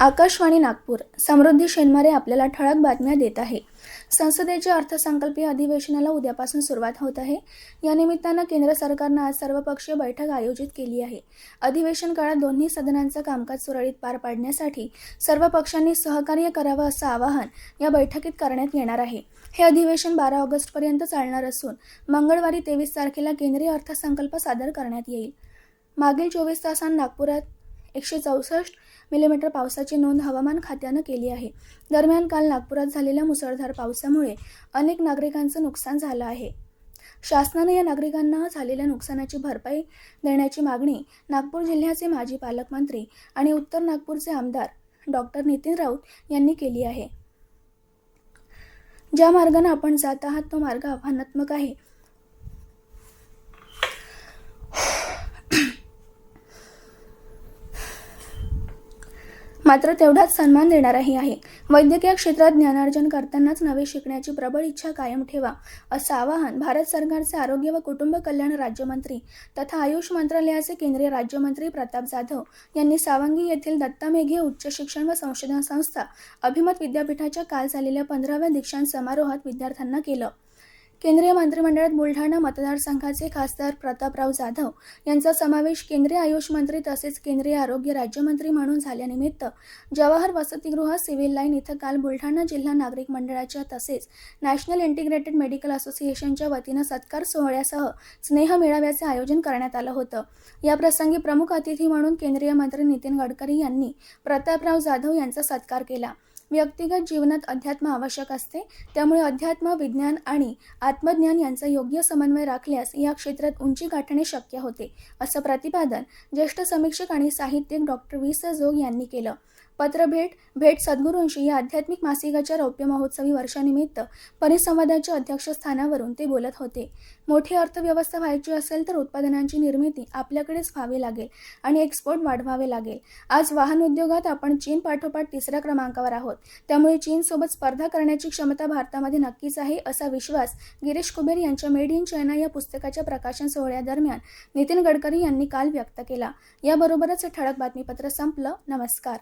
आकाशवाणी नागपूर समृद्धी शेनमारे आपल्याला ठळक बातम्या देत आहे. संसदेच्या अर्थसंकल्पीय अधिवेशनाला उद्यापासून सुरुवात होत आहे. या निमित्तानं केंद्र सरकारनं आज सर्वपक्षीय बैठक आयोजित केली आहे. अधिवेशन काळात दोन्ही सदनांचं कामकाज सुरळीत पार पाडण्यासाठी सर्व पक्षांनी सहकार्य करावं असं आवाहन या बैठकीत करण्यात येणार आहे. हे अधिवेशन बारा ऑगस्टपर्यंत चालणार असून मंगळवारी तेवीस तारखेला केंद्रीय अर्थसंकल्प सादर करण्यात येईल. मागील चोवीस तासांत नागपुरात एकशे चौसष्ट मिलीमीटर पावसाची नोंद हवामान खात्यानं केली आहे. दरम्यान काल नागपुरात झालेल्या मुसळधार पावसामुळे अनेक नागरिकांचं नुकसान झालं आहे. शासनाने या नागरिकांना झालेल्या नुकसानाची भरपाई देण्याची मागणी नागपूर जिल्ह्याचे माजी पालकमंत्री आणि उत्तर नागपूरचे आमदार डॉक्टर नितीन राऊत यांनी केली आहे. ज्या मार्गाने आपण जात आहात तो मार्ग आव्हानात्मक आहे. मात्र तेवढाच सन्मान देणाराही आहे. वैद्यकीय क्षेत्रात ज्ञानार्जन करतानाच नवे शिकण्याची प्रबळ इच्छा कायम ठेवा असं आवाहन भारत सरकारचे आरोग्य व कुटुंब कल्याण राज्यमंत्री तथा आयुष मंत्रालयाचे केंद्रीय राज्यमंत्री प्रताप जाधव यांनी सावंगी येथील दत्ता मेघे उच्च शिक्षण व संशोधन संस्था अभिमत विद्यापीठाच्या काल झालेल्या पंधराव्या दीक्षांत समारोहात विद्यार्थ्यांना केलं. केंद्रीय मंत्रिमंडळात बुलढाणा मतदारसंघाचे खासदार प्रतापराव जाधव यांचा समावेश केंद्रीय आयुष मंत्री तसेच केंद्रीय आरोग्य राज्यमंत्री म्हणून झाल्यानिमित्त जवाहर वसतिगृह सिव्हिल लाईन इथं काल बुलढाणा जिल्हा नागरिक मंडळाच्या तसेच नॅशनल इंटिग्रेटेड मेडिकल असोसिएशनच्या वतीनं सत्कार सोहळ्यासह स्नेह मेळाव्याचे आयोजन करण्यात आलं होतं. या प्रसंगी प्रमुख अतिथी म्हणून केंद्रीय मंत्री नितीन गडकरी यांनी प्रतापराव जाधव यांचा सत्कार केला. व्यक्तिगत जीवनात अध्यात्म आवश्यक असते. त्यामुळे अध्यात्म विज्ञान आणि आत्मज्ञान यांचा योग्य समन्वय राखल्यास या क्षेत्रात उंची गाठणे शक्य होते असं प्रतिपादन ज्येष्ठ समीक्षक आणि साहित्यिक डॉक्टर वी स जोग यांनी केलं. पत्रभेट भेट सद्गुरूंशी या आध्यात्मिक मासिकाच्या रौप्य महोत्सवी वर्षानिमित्त परिसंवादाच्या अध्यक्षस्थानावरून ते बोलत होते. मोठी अर्थव्यवस्था व्हायची असेल तर उत्पादनांची निर्मिती आपल्याकडेच व्हावी लागेल आणि एक्सपोर्ट वाढवावे लागेल. आज वाहन उद्योगात आपण चीन पाठोपाठ तिसऱ्या क्रमांकावर आहोत. त्यामुळे चीनसोबत स्पर्धा करण्याची क्षमता भारतामध्ये नक्कीच आहे असा विश्वास गिरीश कुबेर यांच्या मेड इन चायना या पुस्तकाच्या प्रकाशन सोहळ्यादरम्यान नितीन गडकरी यांनी काल व्यक्त केला. याबरोबरच हे ठळक बातमीपत्र संपलं. नमस्कार.